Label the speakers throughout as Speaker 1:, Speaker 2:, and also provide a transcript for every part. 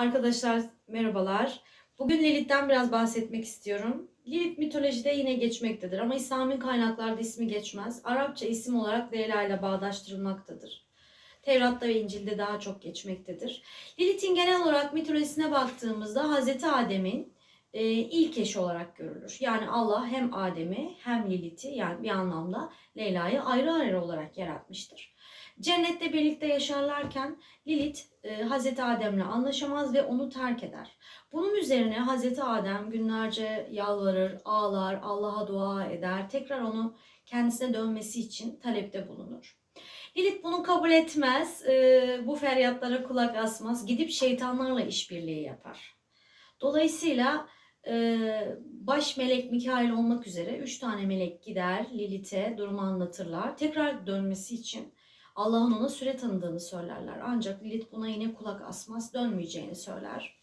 Speaker 1: Arkadaşlar merhabalar. Bugün Lilith'ten biraz bahsetmek istiyorum. Lilith mitolojide yine geçmektedir ama İslami kaynaklarda ismi geçmez. Arapça isim olarak Leyla ile bağdaştırılmaktadır. Tevrat'ta ve İncil'de daha çok geçmektedir. Lilith'in genel olarak mitolojisine baktığımızda Hazreti Adem'in e, ilk eşi olarak görülür. Yani Allah hem Adem'i hem Lilith'i yani bir anlamda Leyla'yı ayrı ayrı olarak yaratmıştır. Cennette birlikte yaşarlarken Lilith e, Hazreti Adem'le anlaşamaz ve onu terk eder. Bunun üzerine Hazreti Adem günlerce yalvarır, ağlar, Allah'a dua eder. Tekrar onu kendisine dönmesi için talepte bulunur. Lilith bunu kabul etmez, e, bu feryatlara kulak asmaz, gidip şeytanlarla işbirliği yapar. Dolayısıyla e, baş melek Mikail olmak üzere üç tane melek gider Lilith'e durumu anlatırlar. Tekrar dönmesi için Allah'ın ona süre tanıdığını söylerler. Ancak Lilith buna yine kulak asmaz, dönmeyeceğini söyler.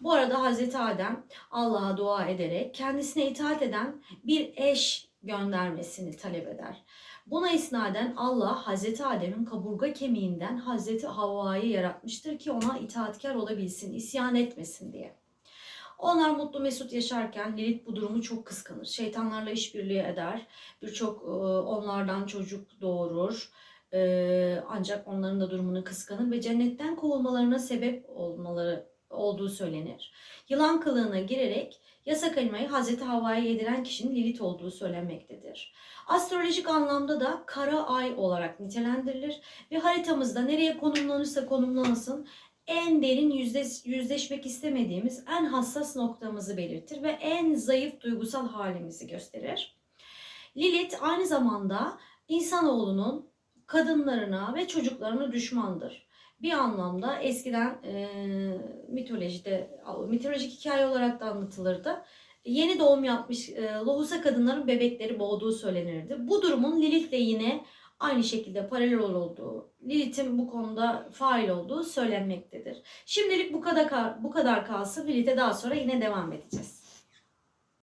Speaker 1: Bu arada Hazreti Adem Allah'a dua ederek kendisine itaat eden bir eş göndermesini talep eder. Buna isnaden Allah Hazreti Adem'in kaburga kemiğinden Hazreti Havva'yı yaratmıştır ki ona itaatkar olabilsin, isyan etmesin diye. Onlar mutlu mesut yaşarken Lilith bu durumu çok kıskanır. Şeytanlarla işbirliği eder. Birçok e, onlardan çocuk doğurur. Ee, ancak onların da durumunu kıskanır ve cennetten kovulmalarına sebep olmaları olduğu söylenir. Yılan kılığına girerek yasak elmayı Hazreti Havva'ya yediren kişinin Lilith olduğu söylenmektedir. Astrolojik anlamda da kara ay olarak nitelendirilir ve haritamızda nereye konumlanırsa konumlansın en derin yüzleş, yüzleşmek istemediğimiz en hassas noktamızı belirtir ve en zayıf duygusal halimizi gösterir. Lilith aynı zamanda insanoğlunun kadınlarına ve çocuklarına düşmandır. Bir anlamda eskiden e, mitolojide, mitolojik hikaye olarak da anlatılırdı. Yeni doğum yapmış e, lohusa kadınların bebekleri boğduğu söylenirdi. Bu durumun Lilith'le yine aynı şekilde paralel olduğu, Lilith'in bu konuda fail olduğu söylenmektedir. Şimdilik bu kadar bu kadar kalsın. Lilith'e daha sonra yine devam edeceğiz.